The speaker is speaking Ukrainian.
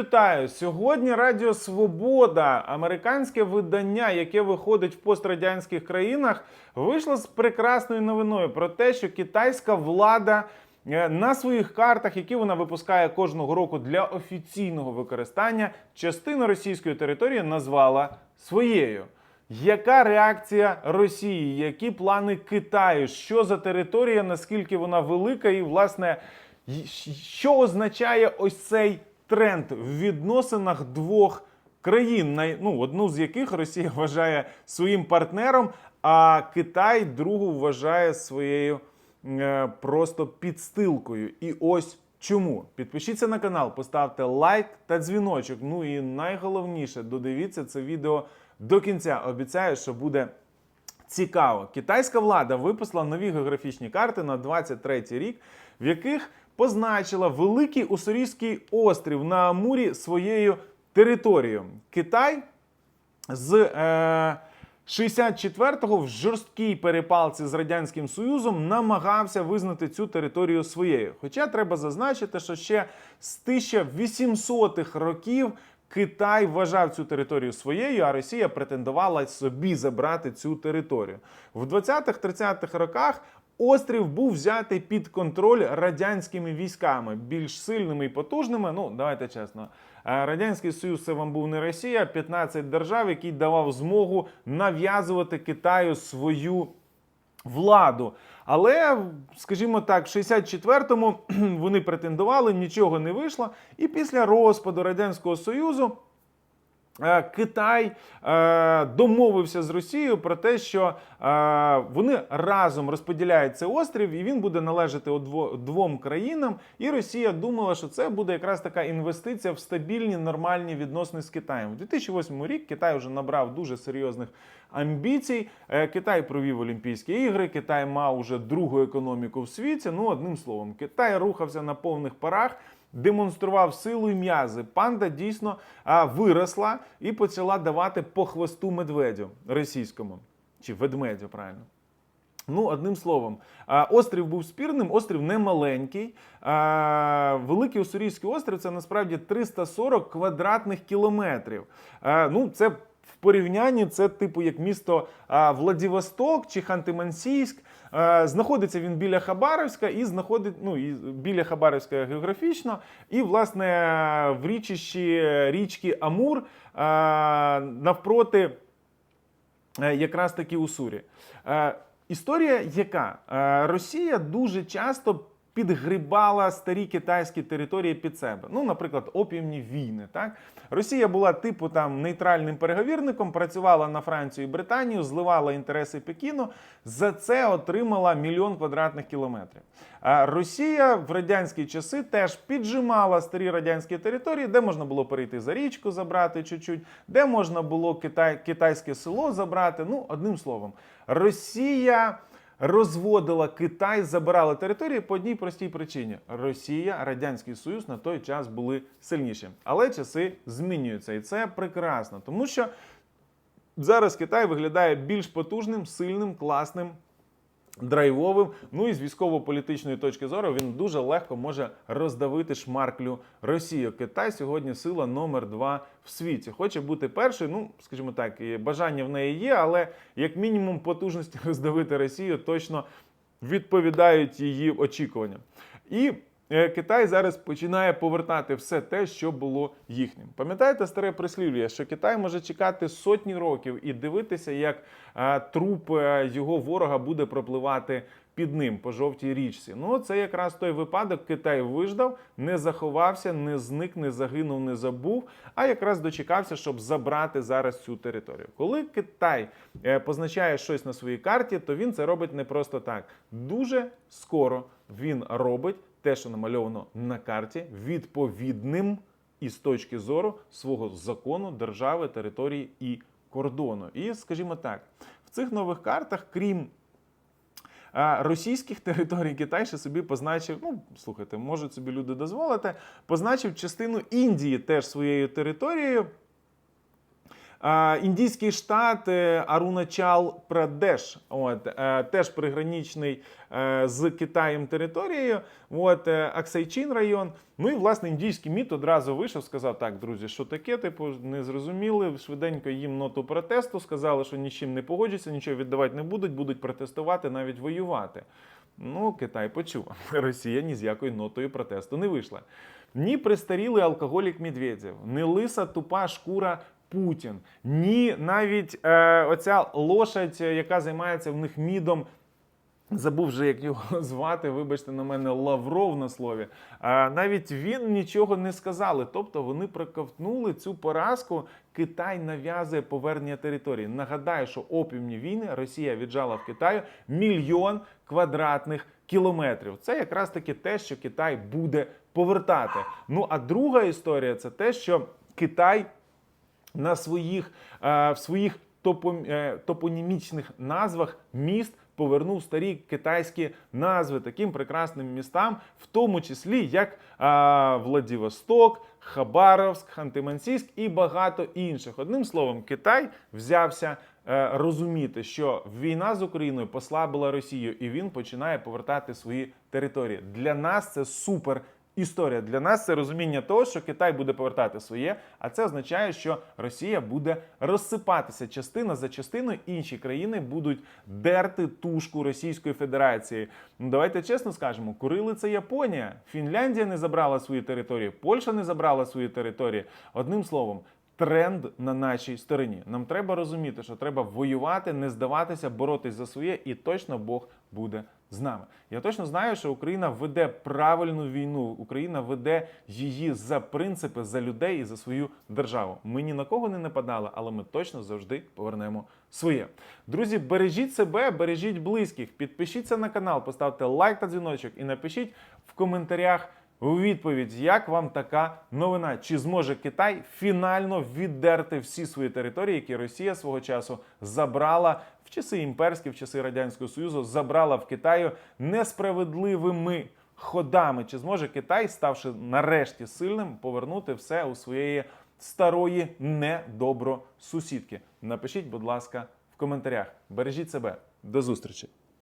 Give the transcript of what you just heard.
вітаю! Сьогодні Радіо Свобода, американське видання, яке виходить в пострадянських країнах, вийшло з прекрасною новиною про те, що китайська влада е, на своїх картах, які вона випускає кожного року для офіційного використання, частину російської території назвала своєю. Яка реакція Росії? Які плани Китаю? Що за територія? Наскільки вона велика? І власне, що означає ось цей тренд в відносинах двох країн, ну, одну з яких Росія вважає своїм партнером, а Китай другу вважає своєю е, просто підстилкою. І ось чому. Підпишіться на канал, поставте лайк та дзвіночок. Ну і найголовніше, додивіться це відео до кінця. Обіцяю, що буде цікаво. Китайська влада випустила нові географічні карти на 23 рік, в яких позначила великий Уссурійський острів на Амурі своєю територією. Китай з е, 64-го в жорсткій перепалці з Радянським Союзом намагався визнати цю територію своєю. Хоча треба зазначити, що ще з 1800-х років Китай вважав цю територію своєю, а Росія претендувала собі забрати цю територію. В 20-30-х роках острів був взятий під контроль радянськими військами, більш сильними і потужними. Ну, давайте чесно. е, Радянський Союз це вам був не Росія, а 15 держав, який давав змогу нав'язувати Китаю свою владу. Але, скажімо так, в 64-му вони претендували, нічого не вийшло. І після розпаду Радянського Союзу. Е, Китай е, домовився з Росією про те, що е, вони разом розподіляють цей острів, і він буде належати двом країнам. І Росія думала, що це буде якраз така інвестиція в стабільні нормальні відносини з Китаєм. У 2008 рік Китай вже набрав дуже серйозних амбіцій. Китай провів Олімпійські ігри, Китай мав уже другу економіку в світі. Ну, одним словом, Китай рухався на повних парах. Демонстрував силу і м'язи. Панда дійсно виросла і почала давати по хвосту медведю російському чи ведмедю, правильно. Ну, одним словом, острів був спірним, острів не маленький. Великий Уссурійський острів це насправді 340 квадратних кілометрів. Ну, це в порівнянні це типу як місто Владивосток чи Ханти-Мансійськ. Е, Знаходиться він біля Хабаровська і знаходить ну біля Хабаровська географічно, і власне в річищі річки Амур е, навпроти е, якраз таки у Сурі. Історія яка? Росія дуже часто підгрібала старі китайські території під себе. Ну, наприклад, опіумні війни. Так? Росія була типу там нейтральним переговірником, працювала на Францію і Британію, зливала інтереси Пекіну. За це отримала мільйон квадратних кілометрів. А Росія в радянські часи теж піджимала старі радянські території, де можна було перейти за річку, забрати чуть-чуть, де можна було китай, китайське село забрати. Ну, одним словом, Росія розводила Китай, забирала території по одній простій причині: Росія, Радянський Союз на той час були сильніші. Але часи змінюються, і це прекрасно, тому що зараз Китай виглядає більш потужним, сильним, класним. Драйвовим, ну і з військово-політичної точки зору він дуже легко може роздавити шмарклю Росію. Китай сьогодні сила номер два в світі. Хоче бути першою. Ну скажімо так, бажання в неї є, але як мінімум потужності роздавити Росію точно відповідають її очікуванням. І Китай зараз починає повертати все те, що було їхнім. Пам'ятаєте старе прислів'я, що Китай може чекати сотні років і дивитися, як е, труп е, його ворога буде пропливати під ним по жовтій річці. Ну, це якраз той випадок. Китай виждав, не заховався, не зник, не загинув, не забув, а якраз дочекався, щоб забрати зараз цю територію. Коли Китай е, позначає щось на своїй карті, то він це робить не просто так. Дуже скоро він робить те, що намальовано на карті, відповідним із точки зору свого закону, держави, території і кордону. І, скажімо так, в цих нових картах, крім російських територій Китай ще собі позначив, ну слухайте, можуть собі люди дозволити, позначив частину Індії теж своєю територією. Індійський штат Аруначал Прадеш, от, е, теж приграничний е, з Китаєм територією, от, е, Аксайчин район. Ну і власне індійський міт одразу вийшов, сказав: так, друзі, що таке, типу, не зрозуміли. Швиденько їм ноту протесту, сказали, що нічим не погодяться, нічого віддавати не будуть, будуть протестувати, навіть воювати. Ну, Китай почув. Росія ні з якою нотою протесту не вийшла. Ні престарілий алкоголік Медведєв, ні лиса тупа шкура Путін, ні навіть е, оця лошадь, е, яка займається в них мідом. Забув вже, як його звати, вибачте на мене, Лавров на слові. А навіть він нічого не сказали. Тобто вони проковтнули цю поразку. Китай нав'язує повернення території. Нагадаю, що опіумні війни Росія віджала в Китаю мільйон квадратних кілометрів. Це якраз таки те, що Китай буде повертати. Ну а друга історія це те, що Китай на своїх, е, в своїх е, топонімічних назвах міст повернув старі китайські назви таким прекрасним містам, в тому числі як е, Владивосток, Хабаровськ, Ханти-Мансійськ і багато інших. Одним словом, Китай взявся розуміти, що війна з Україною послабила Росію, і він починає повертати свої території. Для нас це супер історія. Для нас це розуміння того, що Китай буде повертати своє, а це означає, що Росія буде розсипатися частина за частиною. Інші країни будуть дерти тушку Російської Федерації. Ну давайте чесно скажемо, курили це Японія, Фінляндія не забрала свої території, Польща не забрала свої території. Одним словом. Тренд на нашій стороні. Нам треба розуміти, що треба воювати, не здаватися, боротись за своє, і точно Бог буде з нами. Я точно знаю, що Україна веде правильну війну. Україна веде її за принципи, за людей і за свою державу. Ми ні на кого не нападали, але ми точно завжди повернемо своє. Друзі, бережіть себе, бережіть близьких. Підпишіться на канал, поставте лайк та дзвіночок і напишіть в коментарях. У відповідь, як вам така новина? Чи зможе Китай фінально віддерти всі свої території, які Росія свого часу забрала в часи імперські, в часи радянського союзу, забрала в Китаю несправедливими ходами? Чи зможе Китай, ставши нарешті сильним, повернути все у своєї старої недобросусідки? Напишіть, будь ласка, в коментарях. Бережіть себе. До зустрічі!